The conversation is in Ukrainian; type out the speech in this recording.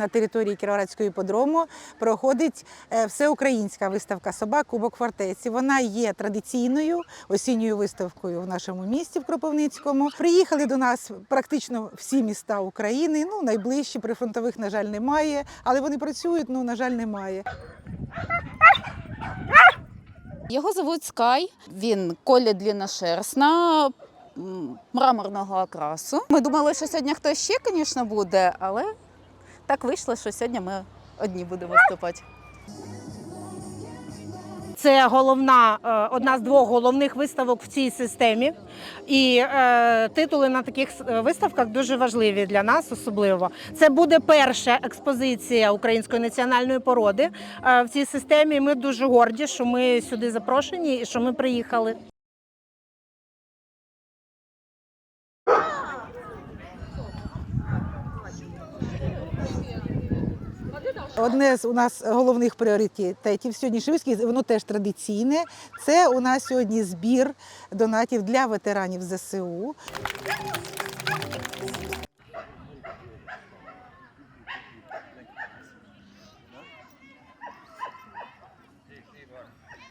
на території Кіровоградського іподрому проходить е, всеукраїнська виставка собак Кубок фортеці. Вона є традиційною осінньою виставкою в нашому місті в Кропивницькому. Приїхали до нас практично всі міста України. Ну найближчі прифронтових, на жаль, немає, але вони працюють. Ну на жаль, немає. Його звуть Скай. Він колі длинношерстна, мраморного окрасу. Ми думали, що сьогодні хтось ще, звісно, буде, але так вийшло, що сьогодні ми одні будемо виступати. Це головна, е, одна з двох головних виставок в цій системі. І е, титули на таких е, виставках дуже важливі для нас, особливо. Це буде перша експозиція української національної породи е, в цій системі. Ми дуже горді, що ми сюди запрошені і що ми приїхали. Одне з у нас головних пріоритетів сьогодні виставки, воно теж традиційне. Це у нас сьогодні збір донатів для ветеранів ЗСУ.